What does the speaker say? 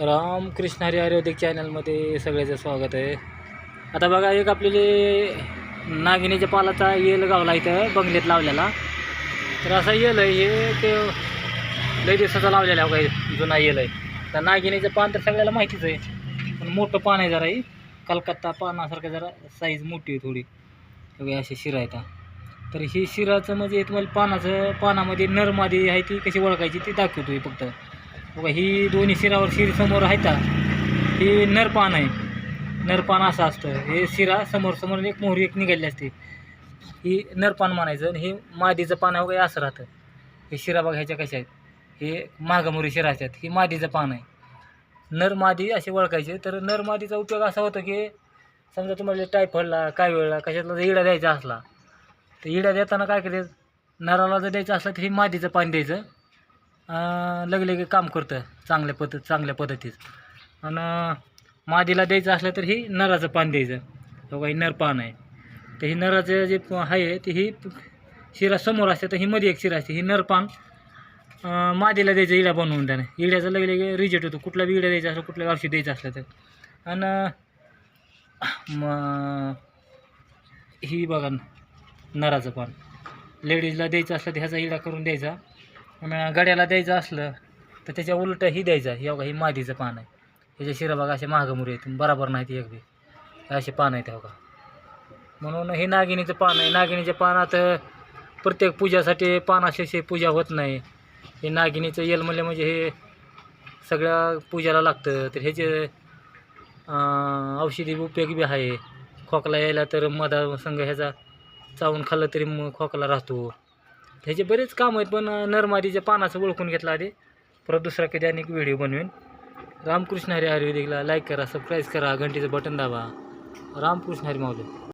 रामकृष्ण हरी आयुर्वेदिक चॅनलमध्ये सगळ्याचं स्वागत आहे. आता बघा एक आपल्याला नागिनीच्या पालाचा येल गावला इथं बंगलेत लावलेला. तर असा येल आहे हे ते लई दिवसाचा लावलेला काही जुना येल आहे. तर नागिनीचं पान तर सगळ्याला माहितीच आहे पण मोठं पान आहे जरा हे. कलकत्ता पानासारखं जरा साईज मोठी आहे थोडी. सगळी अशी शिरा येतात तर ही शिराचं म्हणजे तुम्हाला पानाचं पानामध्ये नरमादी आहे ती कशी ओळखायची ती दाखवतो फक्त. बघा ही दोन्ही शिरावर शिर समोर आहे का? ही नरपान आहे. नरपान असं असतं. हे शिरा समोर समोर एक मोहरी एक निघाली असते. ही नरपान म्हणायचं आणि हे मादीचं पान वगैरे असं राहतं. हे शिरा बघा ह्याच्या कशा आहेत? हे मागामुरी शिरा असतात. ही मादीचं पान आहे. नर मादी असे ओळखायचे. तर नर मादीचा उपयोग असा होतो की समजा तुम्हाला टायफॉइडला काय वेळला कशातला जर इडा द्यायचा असला तर इडा देताना काय करायचं? नराला जर द्यायचं असला तर हे मादीचं पाणी द्यायचं. लगेलगे काम करतं चांगल्या पद्धत चांगल्या पद्धतीत आणि मादीला द्यायचं असलं तर ही नराचं पान द्यायचं. हो बघा ही नर पान आहे. तर ही नराचं जे प- आहे ते ही शिरा समोर असते तर ही मध्ये एक शिरा असते. ही नरपान मादीला द्यायचं इडा बनवून त्याने. इड्याचं लगेलगे रिजेक्ट होतो. कुठला बी इडा द्यायचा असलं कुठलं औषध द्यायचं असलं तर. आणि मग ही बघा नराचं पान. लेडीजला द्यायचं असलं तर ह्याचा इडा करून द्यायचा. गड्याला द्यायचं असलं तर त्याच्या उलटं ही द्यायचा. हे बघा ही मादीचं पान आहे. ह्याच्या शिराबाग असे महागमुरी आहेत. बराबर नाही ती अगदी असे पान आहेत का म्हणून हे नागिनीचं पान आहे. नागिनीच्या पानात प्रत्येक पूजासाठी पानाशिवाय पूजा होत नाही. हे नागिनीचं येल म्हणजे म्हणजे हे सगळ्या पूजाला लागतं. तर ह्याचे औषधी उपयोग बी आहे. खोकला यायला तर मधा संघ ह्याचा चावून खाल्लं तरी मग खोकला राहतो. ह्याचे बरेच काम आहेत पण नरमादीच्या पानाचं ओळखून घेतलं आधी. परत दुसरा कधी अनेक व्हिडिओ बनवेन. रामकृष्ण हरी आयुर्वेदिकला लाईक करा सबस्क्राईब करा घंटीचं बटन दाबा. रामकृष्ण हरी माऊली